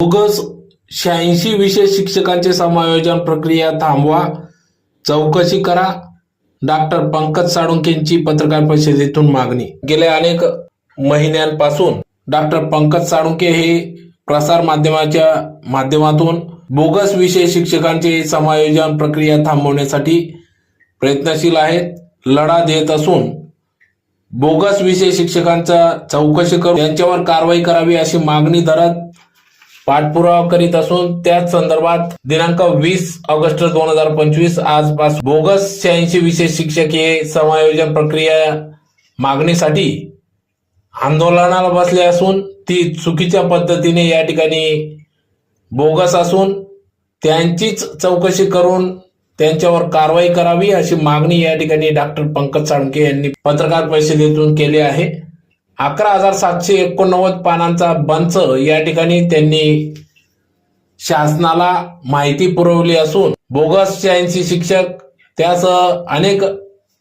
Bogus शहाऐंशी विशेष शिक्षकांचे समायोजन प्रक्रिया थांबवा. चौकशी करा. डॉक्टर पंकज साळुंकेंची पत्रकार परिषदेतून मागणी. गेल्या अनेक महिन्यांपासून डॉक्टर पंकज साळुंके हे प्रसार माध्यमाच्या माध्यमातून बोगस विषय शिक्षकांचे समायोजन प्रक्रिया थांबवण्यासाठी प्रयत्नशील आहेत. लढा देत असून बोगस विषय शिक्षकांचा चौकशी करून त्यांच्यावर कारवाई करावी अशी मागणी धरत पाठपुरावा करीत असून त्याच संदर्भात दिनांक वीस ऑगस्ट दोन हजार पंचवीस आजपासून बोगस शहाऐंशी विशेष शिक्षक हे समायोजन प्रक्रिया मागणीसाठी आंदोलनाला बसले असून ती चुकीच्या पद्धतीने या ठिकाणी बोगस असून त्यांचीच चौकशी करून त्यांच्यावर कारवाई करावी अशी मागणी या ठिकाणी डॉक्टर पंकज साळुंके यांनी पत्रकार परिषदेतून केली आहे. अकरा हजार सातशे एकोणनव्वद पानांचा बंच या ठिकाणी त्यांनी शासनाला माहिती पुरवली असून बोगस शहाऐंशी शिक्षक त्यासह अनेक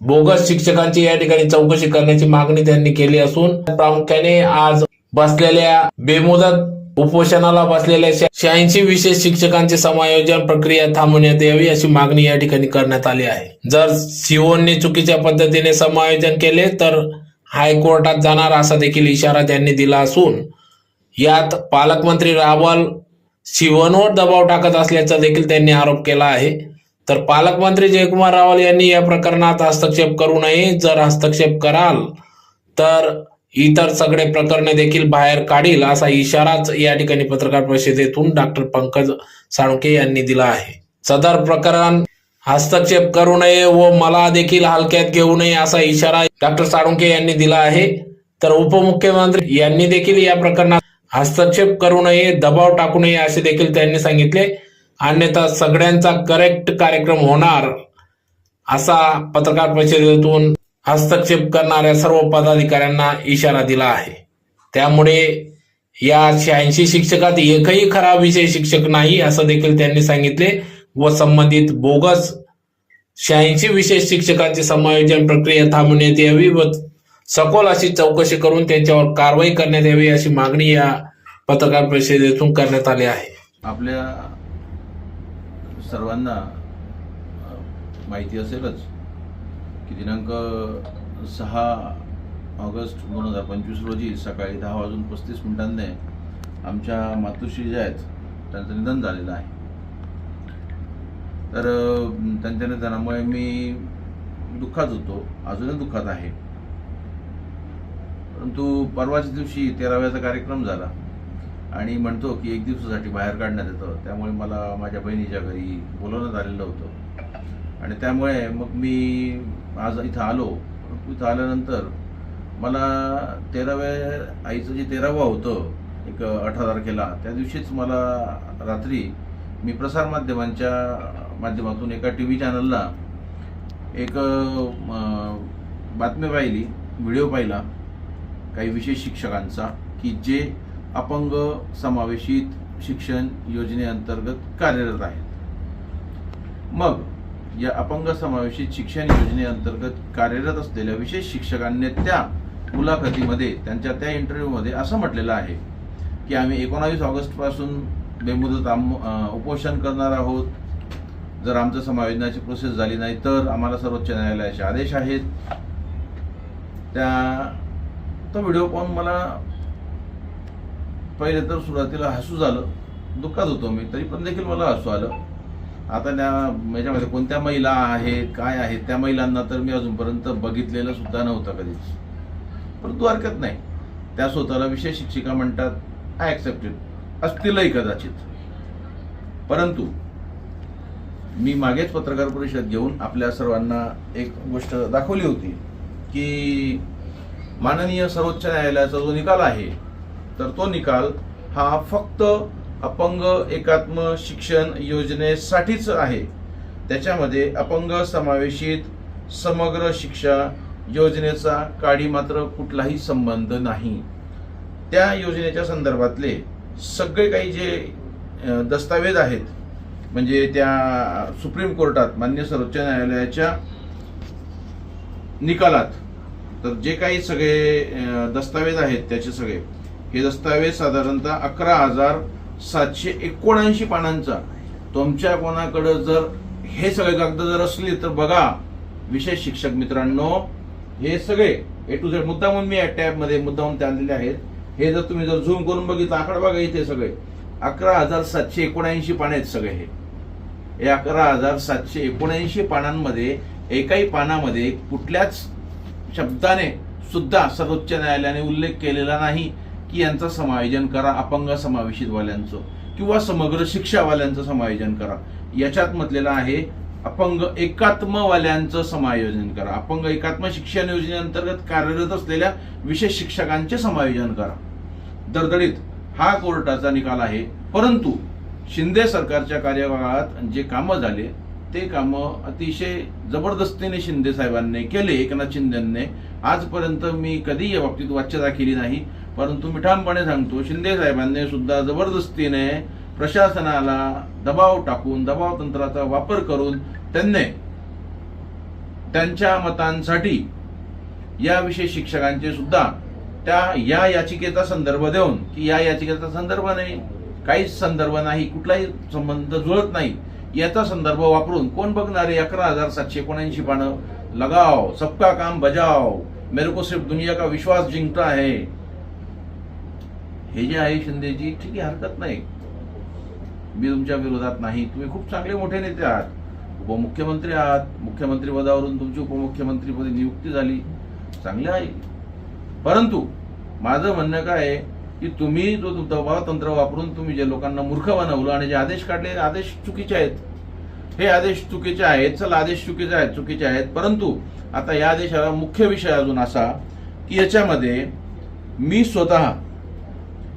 बोगस शिक्षकांची या ठिकाणी चौकशी करण्याची मागणी त्यांनी केली असून प्रामुख्याने आज बसलेल्या बेमुदत उपोषणाला बसलेल्या शहाऐंशी विशेष शिक्षकांचे समायोजन प्रक्रिया थांबवण्यात यावी अशी मागणी या ठिकाणी करण्यात आली आहे. जर सिओनने चुकीच्या पद्धतीने समायोजन केले तर हायकोर्टात जाणार असा देखील इशारा त्यांनी दिला असून यात पालकमंत्री रावल शिवनवर दबाव टाकत असल्याचा देखील त्यांनी आरोप केला आहे. तर पालकमंत्री जयकुमार रावल यांनी या प्रकरणात हस्तक्षेप करू नये. जर हस्तक्षेप कराल तर इतर सगळे प्रकरणे देखील बाहेर काढील असा इशाराच या ठिकाणी पत्रकार परिषदेतून डॉक्टर पंकज साळुंके यांनी दिला आहे. सदर प्रकरण हस्तक्षेप करू नये व मला देखील हलक्यात घेऊ नये असा इशारा डॉक्टर साळुंके यांनी दिला आहे. तर उपमुख्यमंत्री यांनी देखील या प्रकरणात हस्तक्षेप करू नये दबाव टाकू नये असे देखील त्यांनी सांगितले. अन्यथा सगळ्यांचा करेक्ट कार्यक्रम होणार असा पत्रकार परिषदेतून हस्तक्षेप करणाऱ्या सर्व पदाधिकाऱ्यांना इशारा दिला आहे. त्यामुळे या शहाऐंशी शिक्षकात एकही खरा विषय शिक्षक नाही असं देखील त्यांनी सांगितले व संबंधित बोगस शहाऐंशी विशेष शिक्षकांचे समायोजन प्रक्रिया थांबवण्यात यावी व सखोल अशी चौकशी करून त्यांच्यावर कारवाई करण्यात यावी अशी मागणी या पत्रकार परिषदेतून करण्यात आली आहे. आपल्या सर्वांना माहिती असेलच की दिनांक सहा ऑगस्ट दोन हजार पंचवीस रोजी सकाळी दहा वाजून पस्तीस मिनिटांनी आमच्या मातोश्री ज्या आहेत त्यांचं निधन झालेलं आहे. तर त्यांच्या निधनामुळे मी दुःखात होतो. अजूनही दुःखात आहे. परंतु परवाच्या दिवशी तेराव्याचा कार्यक्रम झाला. आणि म्हणतो की एक दिवसासाठी बाहेर काढण्यात येतं. त्यामुळे मला माझ्या बहिणीच्या घरी बोलवण्यात आलेलं होतं. आणि त्यामुळे मग मी आज इथं आलो. इथं आल्यानंतर मला तेराव्या आईचं जे तेरावं होतं एक अठरा तारखेला त्या दिवशीच मला रात्री मी प्रसारमाध्यमांच्या माध्यमातून एका टी व्ही चॅनलला एक बातमी पाहिली व्हिडिओ पाहिला काही विशेष शिक्षकांचा की जे अपंग समावेशित शिक्षण योजनेअंतर्गत कार्यरत आहेत. मग या अपंग समावेशित शिक्षण योजनेअंतर्गत कार्यरत असलेल्या विशेष शिक्षकांनी त्या मुलाखतीमध्ये त्यांच्या त्या इंटरव्ह्यूमध्ये असं म्हटलेलं आहे की आम्ही एकोणावीस ऑगस्टपासून बेमुदत आम उपोषण करणार आहोत जर आमचं समायोजनाची प्रोसेस झाली नाही तर आम्हाला सर्वोच्च न्यायालयाचे आदेश आहेत. त्या तो व्हिडिओ पाहून मला पहिले तर सुरुवातीला हसू झालं दुःखात होतो मी तरी पण देखील मला हसू आलं. आता त्या याच्यामध्ये कोणत्या महिला आहेत काय आहेत त्या महिलांना तर मी अजूनपर्यंत बघितलेलं सुद्धा नव्हतं कधीच. परंतु हरकत नाही. त्या स्वतःला विशेष शिक्षिका म्हणतात आय ॲक्सेप्टेड असतीलही कदाचित. परंतु मी मागेच पत्रकार परिषद घेऊन आपल्या सर्वांना एक गोष्ट दाखवली होती की माननीय सर्वोच्च न्यायालयाचा जो निकाल आहे तर तो निकाल हा फक्त अपंग एकात्म शिक्षण योजनेसाठीच आहे. त्याच्यामध्ये अपंग समावेशित समग्र शिक्षा योजनेचा काडी मात्र कुठलाही संबंध नाही. त्या योजनेच्या संदर्भातले सगळे काही जे दस्तावेज आहेत म्हणजे त्या सुप्रीम कोर्टात मान्य सर्वोच्च न्यायालयाच्या निकालात तर जे काही सगळे दस्तावेज आहेत त्याचे सगळे हे दस्तावेज साधारणतः अकरा हजार सातशे एकोणऐंशी पानांचा. तुमच्या कोणाकडं जर हे सगळे कागद जर असली तर बघा विशेष शिक्षक मित्रांनो हे सगळे ए टू झेड मुद्दामून मी या टॅबमध्ये मुद्दामून ते आणलेले आहेत. हे जर तुम्ही जर झूम करून बघितलं आकडा बघा इथे सगळे. अकरा हजार सातशे एकोणऐंशी पाने आहेत सगळे हे. हे अकरा हजार सातशे एकोणऐंशी पानांमध्ये एकाही पानामध्ये कुठल्याच शब्दाने सुद्धा सर्वोच्च न्यायालयाने उल्लेख केलेला नाही की यांचं समायोजन करा अपंग समावेशित वाल्यांचं किंवा समग्र शिक्षावाल्यांचं समायोजन करा. याच्यात म्हटलेलं आहे अपंग एकात्मवाल्यांचं समायोजन करा. अपंग एकात्म शिक्षण योजनेअंतर्गत कार्यरत असलेल्या विशेष शिक्षकांचे समायोजन करा. दरदळीत हा कोर्टाचा निकाल आहे परंतु शिंदे सरकारच्या कार्यकाळात जे कामं झाले ते कामं अतिशय जबरदस्तीने शिंदे साहेबांनी केले एकनाथ शिंदेने. आजपर्यंत मी कधी या बाबतीत वाच्यता केली नाही परंतु मिठामपणे सांगतो शिंदे साहेबांनी सुद्धा जबरदस्तीने प्रशासनाला दबाव टाकून दबाव तंत्राचा वापर करून त्यांनी त्यांच्या मतांसाठी या शिक्षकांचे सुद्धा त्या या याचिकेचा संदर्भ देऊन की या याचिकेचा संदर्भ नाही. काहीच संदर्भ नाही कुठलाही संबंध जुळत नाही. याचा संदर्भ वापरून कोण बघणारे अकरा हजार सातशे एकोणऐंशी पानं? लगाव सबका काम बजाव. मेरे को सिर्फ दुनिया का विश्वास जिंकता है. हे जे आहे शिंदेजी ठीक आहे हरकत नाही. मी तुमच्या विरोधात नाही. तुम्ही खूप चांगले मोठे नेते आहात. उपमुख्यमंत्री आहात. मुख्यमंत्री पदावरून तुमची उपमुख्यमंत्रीपदी नियुक्ती झाली. चांगले आहे. परंतु माझं म्हणणं काय आहे? की तुम्ही जो दबाव तंत्र वापरून तुम्ही जे लोकांना मूर्ख बनवलं आणि जे आदेश काढले आदेश चुकीचे आहेत. हे आदेश चुकीचे आहेत चला आदेश चुकीचे आहेत चुकीचे आहेत. परंतु आता या आदेशाला मुख्य विषय अजून असा की याच्यामध्ये मी स्वतः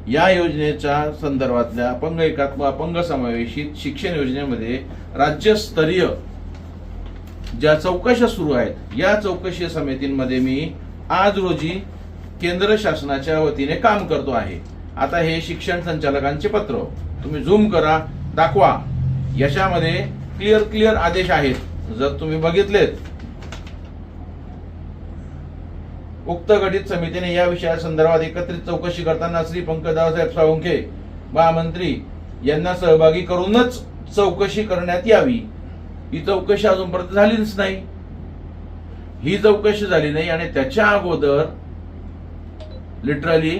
या योजनेच्या संदर्भातल्या अपंग एकात्म अपंग समावेशित शिक्षण योजनेमध्ये राज्यस्तरीय ज्या चौकशा सुरू आहेत या चौकशी समितींमध्ये मी आज रोजी केंद्र शासनाच्या वतीने काम करतो आहे. आता हे शिक्षण संचालकांचे पत्र. तुम्ही झूम करा दाखवा. याच्यामध्ये क्लिअर क्लिअर आदेश आहेत जर तुम्ही बघितलेत. उक्त गठित समितीने या विषयासंदर्भात एकत्रित चौकशी करताना श्री पंकजदासाहेब साळुंखे महामंत्री यांना सहभागी करूनच चौकशी करण्यात यावी. ही चौकशी अजूनपर्यंत झालीच नाही. ही चौकशी झाली नाही आणि त्याच्या अगोदर लिटरली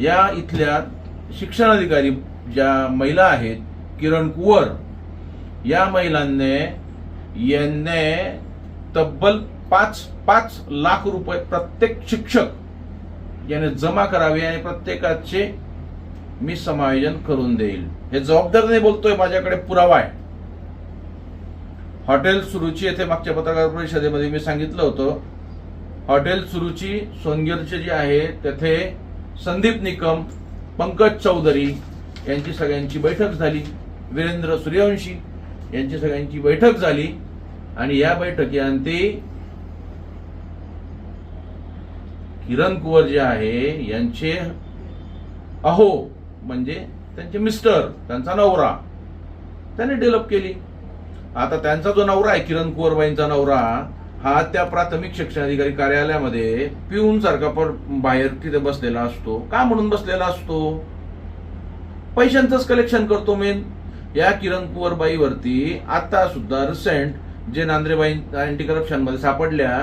या इथल्या शिक्षण अधिकारी ज्या महिला आहेत किरण कुवर या महिलांनी यांनी तब्बल पाच पाच लाख रुपये प्रत्येक शिक्षक याने जमा करावे आणि प्रत्येकाचे मी समायोजन करून देईल. हे जबाबदारीने बोलतोय माझ्याकडे पुरावा आहे. हॉटेल सुरुची येथे मागच्या पत्रकार परिषदेमध्ये मी सांगितलं होतं हॉटेल सुरुची सोनगीरचे जे आहे तेथे संदीप निकम पंकज चौधरी यांची सगळ्यांची बैठक झाली. वीरेंद्र सूर्यवंशी यांची सगळ्यांची बैठक झाली. आणि या बैठकीअंती किरण कुवर जे आहे यांचे अहो म्हणजे त्यांचे मिस्टर त्यांचा नवरा त्याने डेव्हलप केली. आता त्यांचा जो नवरा आहे किरण कुवरबाईंचा नवरा हा त्या प्राथमिक शिक्षण अधिकारी कार्यालयामध्ये पिऊन सारखा पण बाहेर तिथे बसलेला असतो. का म्हणून बसलेला असतो? पैशांचंच कलेक्शन करतो मेन या किरण कुवरबाईवरती आता सुद्धा रिसेंट जे नांद्रेबाई अँटी करप्शनमध्ये सापडल्या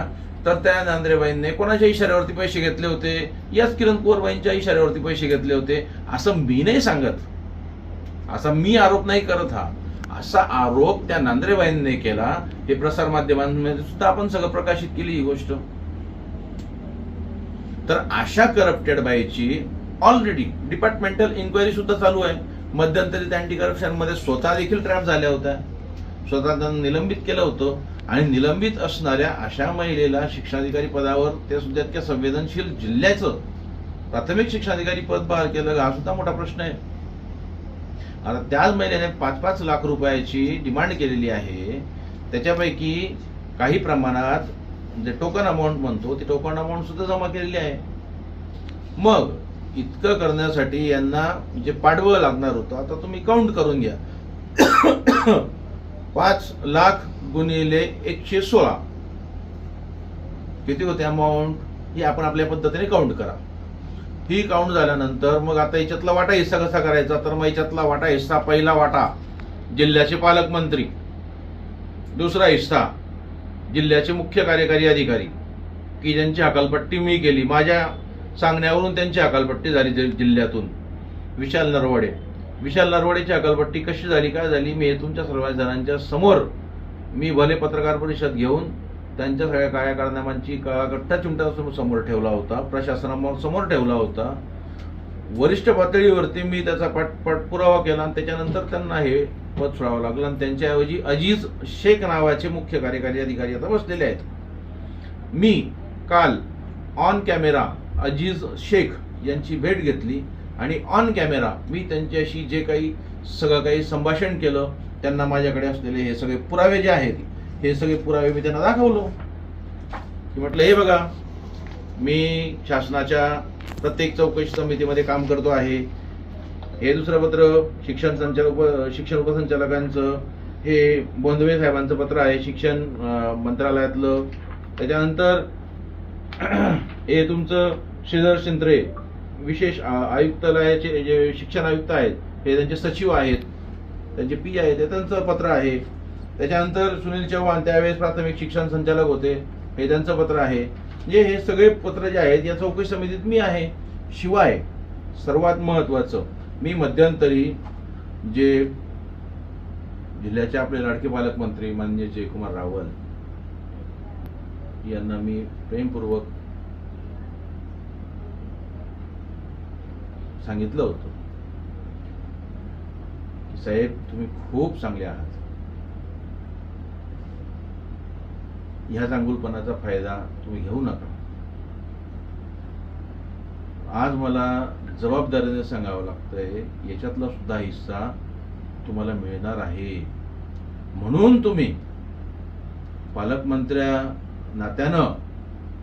तर त्या नांद्रेबाईंनी कोणाच्या इशाऱ्यावरती पैसे घेतले होते? याच किरण कुवरबाईंच्या इशाऱ्यावरती पैसे घेतले होते. असं मी नाही सांगत. असा मी आरोप नाही करत हा. असा आरोप त्या नांद्रेबाईंनी केला. हे प्रसार माध्यमांमध्ये सुद्धा आपण सगळं प्रकाशित केली ही गोष्ट. तर अशा करप्टेड बाईची ऑलरेडी डिपार्टमेंटल इन्क्वायरी सुद्धा चालू आहे. मध्यंतरी त्या अँटी करप्शनमध्ये स्वतः देखील ट्रॅप झाल्या होत्या. स्वतः त्यांना निलंबित केलं होतं. आणि निलंबित असणाऱ्या अशा महिलेला शिक्षणाधिकारी पदावर ते सुद्धा इतक्या संवेदनशील जिल्ह्याचं प्राथमिक शिक्षणाधिकारी पद बहाल केलं हा सुद्धा मोठा प्रश्न आहे. आता त्याच महिलेने पाच पाच लाख रुपयाची डिमांड केलेली आहे. त्याच्यापैकी काही प्रमाणात जे टोकन अमाऊंट म्हणतो ती टोकन अमाऊंट सुद्धा जमा केलेली आहे. मग इतकं करण्यासाठी यांना जे पाडवं लागणार होतं आता तुम्ही काउंट करून घ्या. पाच लाख गुणिले एकशे सोळा. किती होते अमाऊंट ही आपण आपल्या पद्धतीने काउंट करा. ही काउंट झाल्यानंतर मग आता याच्यातला वाटा हिस्सा कसा करायचा? तर मग याच्यातला वाटा हिस्सा पहिला वाटा जिल्ह्याचे पालकमंत्री. दुसरा हिस्सा जिल्ह्याचे मुख्य कार्यकारी अधिकारी की ज्यांची हकालपट्टी मी केली. माझ्या सांगण्यावरून त्यांची हकालपट्टी झाली जिल्ह्यातून. विशाल नरवडे. विशाल नरवडेची हकालपट्टी कशी झाली काय झाली? मी हे तुमच्या सर्व जणांच्या समोर मी भले पत्रकार परिषद घेऊन त्यांच्या सगळ्या काळ्या कारनामांची का चिमटा समोर ठेवला होता प्रशासनासमोर समोर ठेवला होता. वरिष्ठ पातळीवरती मी त्याचा पाठ पाठपुरावा केला आणि त्याच्यानंतर त्यांना हे पद सोडावं लागलं आणि त्यांच्याऐवजी अजीज शेख नावाचे मुख्य कार्यकारी अधिकारी आता बसलेले आहेत. मी काल ऑन कॅमेरा अजीज शेख यांची भेट घेतली आणि ऑन कॅमेरा मी त्यांच्याशी जे काही सगळं काही संभाषण केलं त्यांना माझ्याकडे असलेले हे सगळे पुरावे जे आहेत हे सगळे पुरावे मी त्यांना दाखवलो. की म्हटलं हे बघा मी शासनाच्या प्रत्येक चौकशी समितीमध्ये काम करतो आहे. हे दुसरं पत्र शिक्षण संचालक शिक्षण उपसंचालकांचं हे बोंधवे साहेबांचं पत्र आहे शिक्षण मंत्रालयातलं. त्याच्यानंतर हे तुमचं श्रीधर शिंत्रे विशेष आयुक्तालयाचे जे शिक्षण आयुक्त आहेत हे त्यांचे सचिव आहेत. त्यांचे पी आहेत हे त्यांचं पत्र आहे. त्याच्यानंतर सुनील चव्हाण त्यावेळेस प्राथमिक शिक्षण संचालक होते. हे त्यांचं पत्र आहे. जे हे सगळे पत्र जे आहेत या चौकशी समितीत मी आहे. शिवाय सर्वात महत्वाचं मी मध्यंतरी जे जिल्ह्याचे आपले लाडके पालकमंत्री माननीय जयकुमार रावल यांना मी प्रेमपूर्वक सांगितलं होतं. की साहेब तुम्ही खूप चांगले आहात. ह्या चांगुलपणाचा फायदा तुम्ही घेऊ नका. आज मला जबाबदारीने सांगावं लागतंय याच्यातला सुद्धा हिस्सा तुम्हाला मिळणार आहे. म्हणून तुम्ही पालकमंत्र्या नात्यानं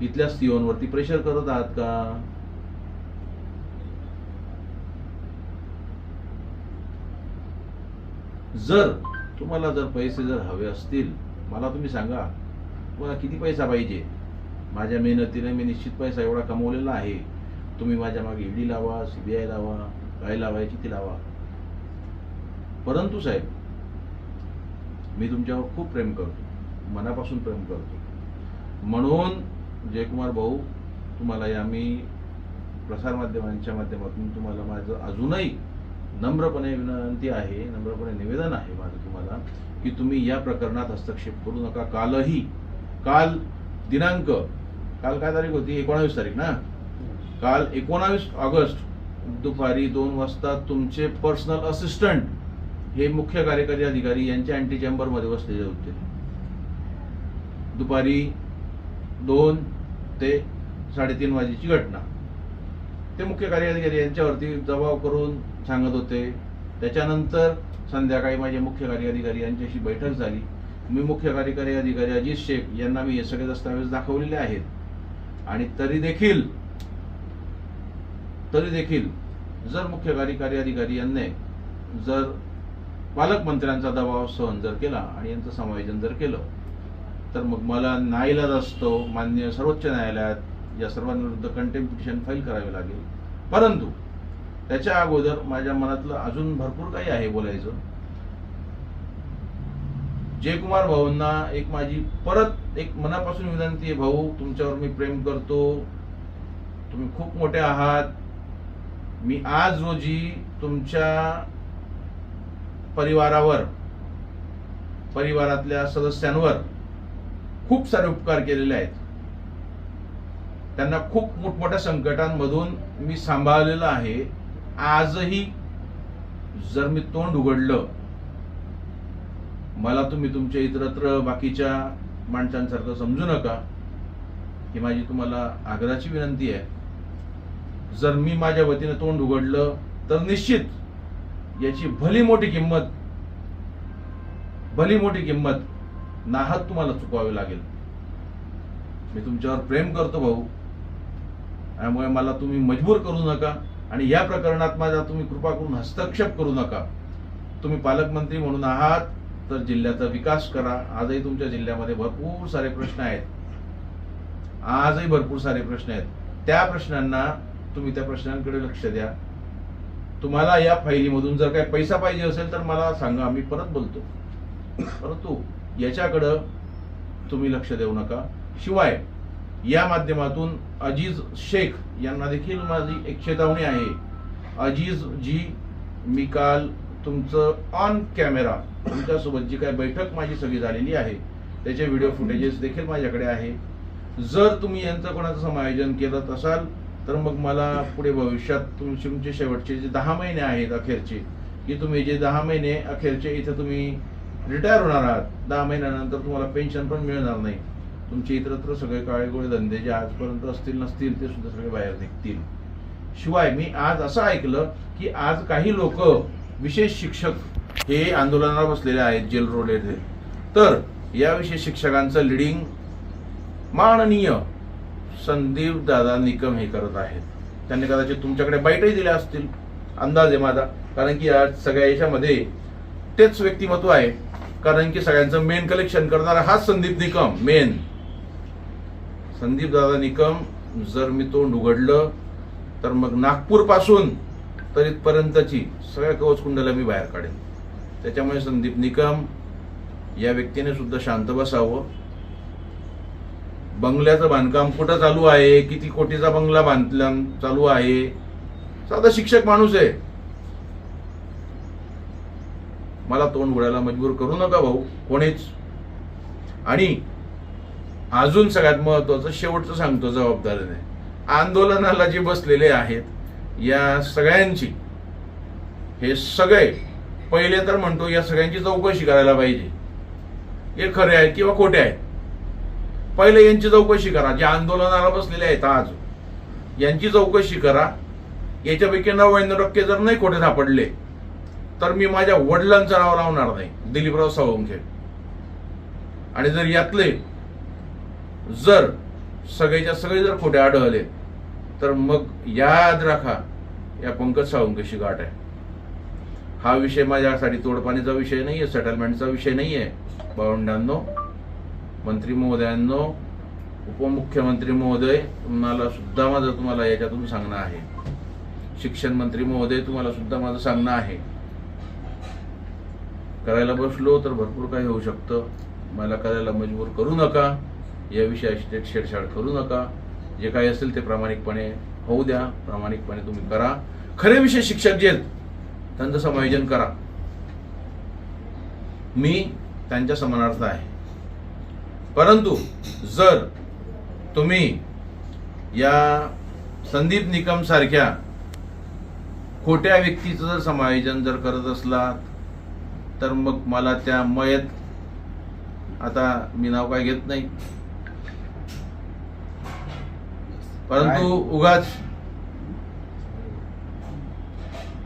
इथल्या सीओनवरती प्रेशर करत आहात का? जर तुम्हाला जर पैसे जर हवे असतील मला तुम्ही सांगा. तुम्हाला किती पैसा पाहिजे? माझ्या मेहनतीने मी निश्चित पैसा एवढा कमवलेला आहे. तुम्ही माझ्या मागे ईडी लावा सीबीआय लावा काय लावायची ती लावा? परंतु साहेब मी तुमच्यावर खूप प्रेम करतो. मनापासून प्रेम करतो. म्हणून जयकुमार भाऊ तुम्हाला या मी प्रसारमाध्यमांच्या माध्यमातून तुम्हाला माझं अजूनही नम्रपणे विनंती आहे नम्रपणे निवेदन आहे माझं तुम्हाला की तुम्ही या प्रकरणात हस्तक्षेप करू नका. कालही काल दिनांक काल काय तारीख होती? एकोणावीस तारीख ना? काल एकोणावीस ऑगस्ट दुपारी दोन वाजता तुमचे पर्सनल असिस्टंट हे मुख्य कार्यकारी अधिकारी यांच्या अँटी चेंबरमध्ये बसलेले होते. दुपारी दोन ते साडेतीन वाजेची घटना. ते मुख्य कार्यकारी अधिकारी यांच्यावरती दबाव करून सांगत होते. त्याच्यानंतर संध्याकाळी माझे मुख्य कार्यकारी अधिकारी यांच्याशी बैठक झाली. मी मुख्य कार्यकारी अधिकारी अजित शेख यांना मी हे सगळे दस्तावेज दाखवलेले आहेत. आणि तरी देखील तरी देखील जर मुख्य कार्यकारी अधिकारी यांनी जर पालकमंत्र्यांचा दबाव सहन जर केला आणि यांचं समायोजन जर केलं तर मग मला नाईलाज असतो मान्य सर्वोच्च न्यायालयात या सर्वांविरुद्ध कंटेम्प पिटिशन फाईल करावी लागेल. परंतु त्याच्या अगोदर माझ्या मनातलं अजून भरपूर काही आहे बोलायचं. जयकुमार भाऊंना एक माझी परत एक मनापासून विनंती आहे भाऊ तुमच्यावर मी प्रेम करतो. तुम्ही खूप मोठे आहात. मी आज रोजी तुमच्या परिवारावर परिवारातल्या सदस्यांवर खूप सारे उपकार केलेले आहेत. त्यांना खूप मोठमोठ्या संकटांमधून मी सांभाळलेलं आहे. आजही जर मी तोंड उघडलं मला तुम्ही तुमच्या इतरत्र बाकीच्या माणसांसारखं समजू नका ही माझी तुम्हाला आग्रहाची विनंती आहे. जर मी माझ्या वतीने तोंड उघडलं तर निश्चित याची भली मोठी किंमत भली मोठी किंमत नाहत तुम्हाला चुकवावी लागेल. मी तुमच्यावर प्रेम करतो भाऊ. त्यामुळे मला तुम्ही मजबूर करू नका आणि या प्रकरणात माझा तुम्ही कृपा करून हस्तक्षेप करू नका. तुम्ही पालकमंत्री म्हणून आहात तर जिल्ह्याचा विकास करा. आजही तुमच्या जिल्ह्यामध्ये भरपूर सारे प्रश्न आहेत. आजही भरपूर सारे प्रश्न आहेत. त्या प्रश्नांना तुम्ही त्या प्रश्नांकडे लक्ष द्या. तुम्हाला या फायलीमधून जर काही पैसा पाहिजे असेल तर मला सांगा मी परत बोलतो. परंतु याच्याकडं तुम्ही लक्ष देऊ नका. शिवाय या माध्यमातून अजीज शेख यांना देखील माझी एक चेतावणी आहे. अजीज जी मी काल तुमचं ऑन कॅमेरा तुमच्यासोबत जी काय बैठक माझी सगळी झालेली आहे त्याचे व्हिडिओ फुटेजेस देखील माझ्याकडे आहे. जर तुम्ही यांचं कोणाचं समायोजन केलं असाल तर मग मला पुढे भविष्यात तुमचे तुमचे शेवटचे जे दहा महिने आहेत अखेरचे की तुम्ही जे दहा महिने अखेरचे इथे तुम्ही रिटायर होणार आहात दहा महिन्यानंतर तुम्हाला पेन्शन पण मिळणार नाही. तुमचे इतरत्र सगळे काळेगोळे धंदे जे आजपर्यंत असतील नसतील ते सुद्धा सगळे बाहेर निघतील. शिवाय मी आज असं ऐकलं की आज काही लोक विशेष शिक्षक हे आंदोलनाला बसलेले आहेत जेल रोड येथे. तर या विशेष शिक्षकांचं लिडिंग माननीय संदीप दादा निकम हे करत आहेत. त्यांनी कदाचित तुमच्याकडे बाईटही दिल्या असतील. अंदाज आहे माझा. कारण की आज सगळ्या याच्यामध्ये तेच व्यक्तिमत्व आहे. कारण की सगळ्यांचं मेन कलेक्शन करणारा हाच संदीप निकम मेन संदीप दादा निकम जर मी तोंड उघडलं तर मग नागपूरपासून तर इथपर्यंतची सगळ्या कवच कुंडला मी बाहेर काढेन. त्याच्यामुळे संदीप निकम या व्यक्तीने सुद्धा शांत बसावं. बंगल्याचं बांधकाम कुठं चालू आहे? किती कोटीचा बंगला बांधला चालू आहे? साधा शिक्षक माणूस आहे. मला तोंड उडायला मजबूर करू नका भाऊ कोणीच. आणि अजून सगळ्यात महत्वाचं शेवटचं सांगतो जबाबदारीने. आंदोलनाला जे बसलेले आहेत या सगळ्यांची. हे सगळे पहिले तर म्हणतो या सगळ्यांची चौकशी करायला पाहिजे. हे खरे आहेत किंवा खोटे आहेत? पहिले यांची चौकशी करा. जे आंदोलनाला बसलेले आहेत आज यांची चौकशी करा. याच्यापैकी नव्याण्णव टक्के जर नाही खोटे सापडले तर मी माझ्या वडिलांचं नाव लावणार नाही दिलीपराव सावंखे आणि जर यातले जर सगळेच्या सगळे जर खोटे आढळले तर मग याद राखा या पंकज सावंकेशी गाठ आहे. हा विषय माझ्यासाठी तोडपाणीचा विषय नाही आहे सेटलमेंटचा विषय नाही आहे भावंडांनो मंत्री महोदयांनो उपमुख्यमंत्री महोदय तुम्हाला सुद्धा माझं तुम्हाला याच्यातून सांगणं आहे. शिक्षण मंत्री महोदय तुम्हाला सुद्धा माझं सांगणं आहे. करायला बसलो तर भरपूर काही होऊ शकतं. मला करायला मजबूर करू नका. या विषयाशी थेट छेडछाड करू नका. जे काही असेल ते प्रामाणिकपणे होऊ द्या प्रामाणिकपणे तुम्ही करा. खरे विषय शिक्षक जे आहेत त्यांचं समायोजन करा. मी त्यांच्या समानार्थ आहे. परंतु जर तुम्ही या संदीप निकम सारख्या खोट्या व्यक्तीचं जर समायोजन जर करत असलात तर मग मला त्या मयत आता मी नाव काय घेत नाही. परंतु उगाच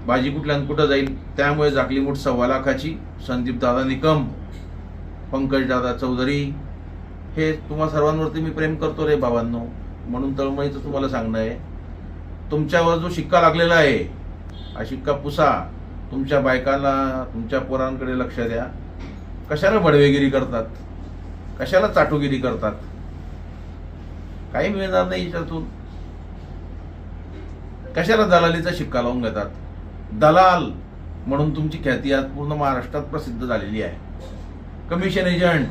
भाजी कुठल्या कुठं जाईल त्यामुळे झाकली मूठ सव्वा लाखाची संदीप दादा निकम पंकज दादा चौधरी हे तुम्हा सर्वांवरती मी प्रेम करतो रे बाबांनो. म्हणून तळमळीचं तुम्हाला सांगणं आहे. तुमच्यावर जो शिक्का लागलेला आहे हा शिक्का पुसा. तुमच्या बायकांना तुमच्या पोरांकडे लक्ष द्या. कशाला बडवेगिरी करतात? कशाला चाटुगिरी करतात? काही मिळणार नाही याच्यातून. कशाला दलालीचा शिक्का लावून घेतात? दलाल म्हणून तुमची ख्याती आज पूर्ण महाराष्ट्रात प्रसिद्ध झालेली आहे. कमिशन एजंट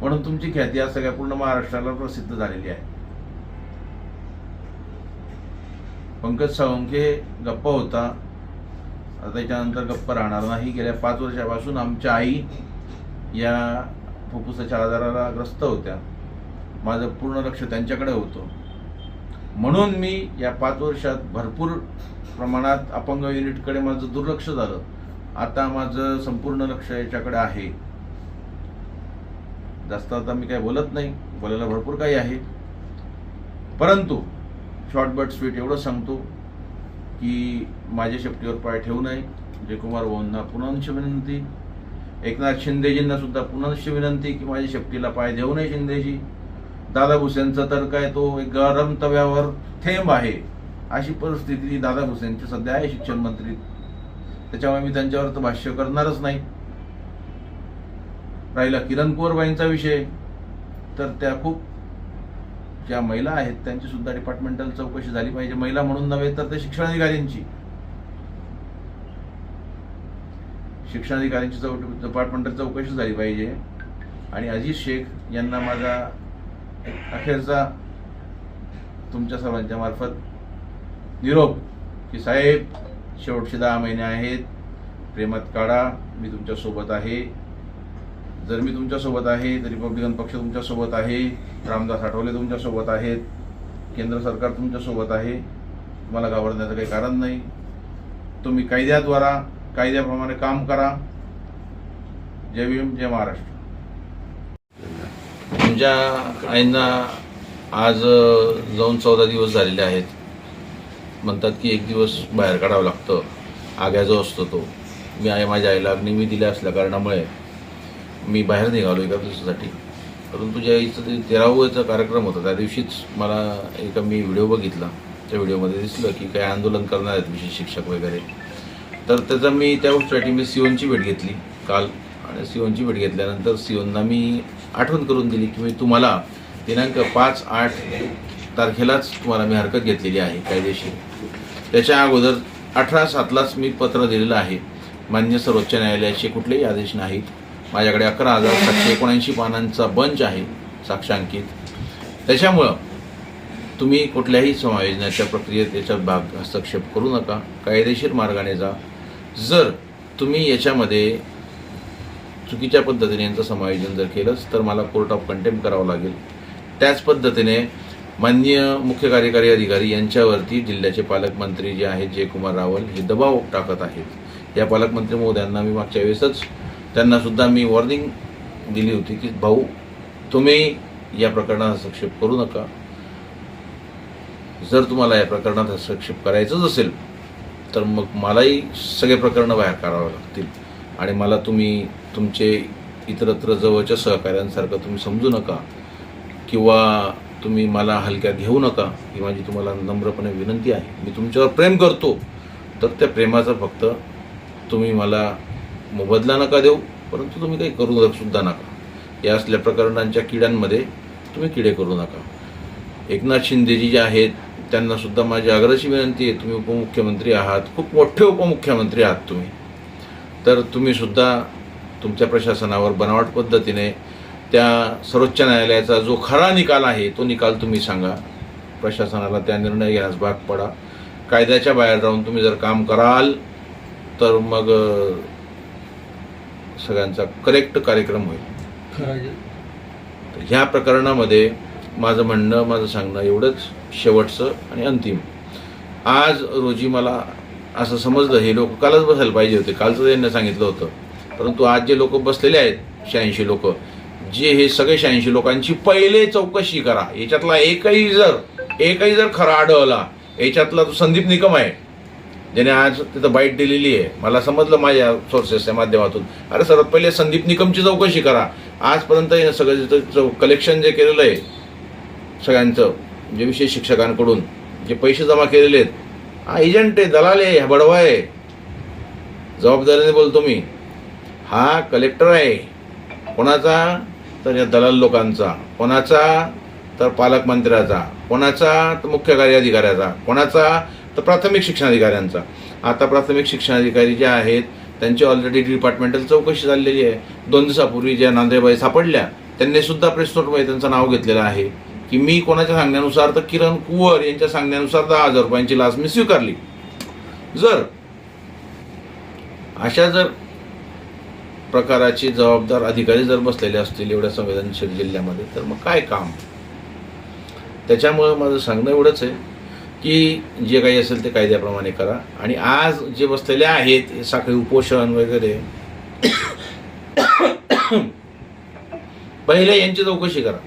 म्हणून तुमची ख्याती आज सगळ्या पूर्ण महाराष्ट्राला प्रसिद्ध झालेली आहे. पंकज सावंखे गप्पा होता. आता त्याच्यानंतर गप्पा राहणार नाही. गेल्या पाच वर्षापासून आमच्या आई या फुफ्फुसाच्या आजाराला ग्रस्त होत्या. माझं पूर्ण लक्ष त्यांच्याकडे होतं. म्हणून मी या पाच वर्षात भरपूर प्रमाणात अपंग युनिटकडे माझं दुर्लक्ष झालं. आता माझं संपूर्ण लक्ष याच्याकडे आहे. जास्त आता मी काय बोलत नाही. बोलायला भरपूर काही आहे. परंतु शॉर्ट बट स्वीट एवढंच सांगतो की माझ्या शेपटीवर पाय ठेवू नये. जयकुमार भाऊंना पुनश्च विनंती. एकनाथ शिंदेजींना सुद्धा पुनश्च विनंती की माझ्या शेपटीला पाय देऊ नये शिंदेजी. दादा भुसेंचा तर काय तो एक गरम तव्यावर थेंब आहे. अशी परिस्थिती दादा भुसेंची सध्या आहे शिक्षण मंत्री. त्याच्यामुळे मी त्यांच्यावर तर भाष्य करणारच नाही. राहिला किरण कुवरबाईंचा विषय. तर त्या खूप ज्या महिला आहेत त्यांची सुद्धा डिपार्टमेंटल चौकशी झाली पाहिजे. महिला म्हणून नव्हे तर ते शिक्षणाधिकाऱ्यांची. शिक्षणाधिकाऱ्यांची चौ डिपार्टमेंटल चौकशी झाली पाहिजे. आणि अजित शेख यांना माझा अखेरचा तुमच्या सर्वांच्या मार्फत निरोप की साहेब शेवटचे दहा महिने आहेत प्रेमात काढा मी तुमच्यासोबत आहे. जर मी तुमच्यासोबत आहे तर रिपब्लिकन पक्ष तुमच्यासोबत आहे रामदास आठवले तुमच्यासोबत आहेत केंद्र सरकार तुमच्यासोबत आहे तुम्हाला घाबरण्याचं काही कारण नाही. तुम्ही कायद्याद्वारा कायद्याप्रमाणे काम करा. जय भीम जय महाराष्ट्र. तुमच्या आईंना आज जाऊन चौदा दिवस झालेले आहेत. म्हणतात की एक दिवस बाहेर काढावं लागतं. आग्या जो असतो तो. मी आई माझ्या आईला अग्निमी दिल्या असल्या कारणामुळे मी बाहेर निघालो एका दिवसासाठी. परंतु ज्या आईचं ते तेरावचा कार्यक्रम होता. त्या दिवशीच मला एका मी व्हिडिओ बघितला. त्या व्हिडिओमध्ये दिसलं की काही आंदोलन करणार आहेत विशेष शिक्षक वगैरे. तर त्याचा मी त्या गोष्टीसाठी मी सिओनची भेट घेतली काल. आणि सिओनची भेट घेतल्यानंतर सिओनना मी आठवण करून दिली की मी तुम्हाला दिनांक पाच आठ तारखेलाच तुम्हाला मी हरकत घेतलेली आहे कायदेशीर. त्याच्या अगोदर अठरा सातलाच मी पत्र दिलेलं आहे. मान्य सर्वोच्च न्यायालयाचे कुठलेही आदेश नाहीत. माझ्याकडे अकरा हजार सातशे एकोणऐंशी पानांचा बंच आहे साक्षांकित. त्याच्यामुळं तुम्ही कुठल्याही समायोजनाच्या प्रक्रियेत याच्यात भाग हस्तक्षेप करू नका. कायदेशीर मार्गाने जा. जर तुम्ही याच्यामध्ये चुकीच्या पद्धतीने यांचं समायोजन जर केलंच तर मला कोर्ट ऑफ कंटेम्प करावं लागेल. त्याच पद्धतीने माननीय मुख्य कार्यकारी अधिकारी यांच्यावरती जिल्ह्याचे पालकमंत्री जे आहेत जयकुमार रावल हे दबाव टाकत आहेत. या पालकमंत्री महोदयांना मी मागच्या वेळेसच त्यांनासुद्धा मी वॉर्निंग दिली होती की भाऊ तुम्ही या प्रकरणात हस्तक्षेप करू नका. जर तुम्हाला या प्रकरणात हस्तक्षेप करायचंच असेल तर मग मलाही सगळे प्रकरणं बाहेर करावं लागतील. आणि मला तुम्ही तुमचे इतरत्र जवळच्या सहकाऱ्यांसारखं तुम्ही समजू नका किंवा तुम्ही मला हलक्यात घेऊ नका ही माझी तुम्हाला नम्रपणे विनंती आहे. मी तुमच्यावर प्रेम करतो तर त्या प्रेमाचा फक्त तुम्ही मला मोबदला नका देऊ परंतु तुम्ही काही करू सुद्धा नका. या असल्या प्रकरणांच्या किड्यांमध्ये तुम्ही किडे करू नका. एकनाथ शिंदेजी जे आहेत त्यांनासुद्धा माझी आग्रहाची विनंती आहे तुम्ही उपमुख्यमंत्री आहात खूप मोठे उपमुख्यमंत्री आहात तुम्ही. तर तुम्ही सुद्धा तुमच्या प्रशासनावर बनावट पद्धतीने त्या सर्वोच्च न्यायालयाचा जो खरा निकाल आहे तो निकाल तुम्ही सांगा. प्रशासनाला त्या निर्णय घेण्यास भाग पडा. कायद्याच्या बाहेर राहून तुम्ही जर काम कराल तर मग सगळ्यांचा करेक्ट कार्यक्रम होईल. ह्या प्रकरणामध्ये माझं म्हणणं माझं सांगणं एवढंच शेवटचं आणि अंतिम. आज रोजी मला असं समजलं हे लोक कालच बसायला पाहिजे होते. कालचं त्यांनी सांगितलं होतं. परंतु आज जे लोक बसलेले आहेत शहाऐंशी लोक जे हे सगळे शहाऐंशी लोकांची पहिले चौकशी करा. याच्यातला एकही जर एकही जर खरा आढळला याच्यातला तो संदीप निकम आहे. ज्याने आज तिथं बाईट दिलेली आहे. मला समजलं माझ्या सोर्सेसच्या माध्यमातून. अरे सर्वात पहिले संदीप निकमची चौकशी करा. आजपर्यंत हे सगळं कलेक्शन जे केलेलं आहे सगळ्यांचं जे विशेष शिक्षकांकडून जे पैसे जमा केलेले आहेत हा एजंट आहे दलाल आहे हा बडवा आहे. जबाबदारीने बोलतो मी हा कलेक्टर आहे. कोणाचा? तर या दलाल लोकांचा. कोणाचा? तर पालकमंत्र्याचा कोणाचा? तर मुख्य कार्याधिकाऱ्याचा. कोणाचा? तर प्राथमिक शिक्षणाधिकाऱ्यांचा. आता प्राथमिक शिक्षणाधिकारी जे आहेत त्यांची ऑलरेडी डिपार्टमेंटल चौकशी झालेली आहे. दोन दिवसापूर्वी ज्या नांदेबाई सापडल्या त्यांनी सुद्धा प्रेस नोटमध्ये त्यांचं नाव घेतलेलं आहे. की मी कोणाच्या सांगण्यानुसार तर किरण कुवर यांच्या सांगण्यानुसार दहा हजार रुपयांची लाच मी स्वीकारली. जर अशा जर प्रकाराचे जबाबदार अधिकारी जर बसलेले असतील एवढ्या संवेदनशील जिल्ह्यामध्ये तर मग काय काम? त्याच्यामुळं माझं सांगणं एवढंच आहे की जे काही असेल ते कायद्याप्रमाणे करा. आणि आज जे बसलेले आहेत साखळी उपोषण वगैरे पहिले यांची चौकशी करा.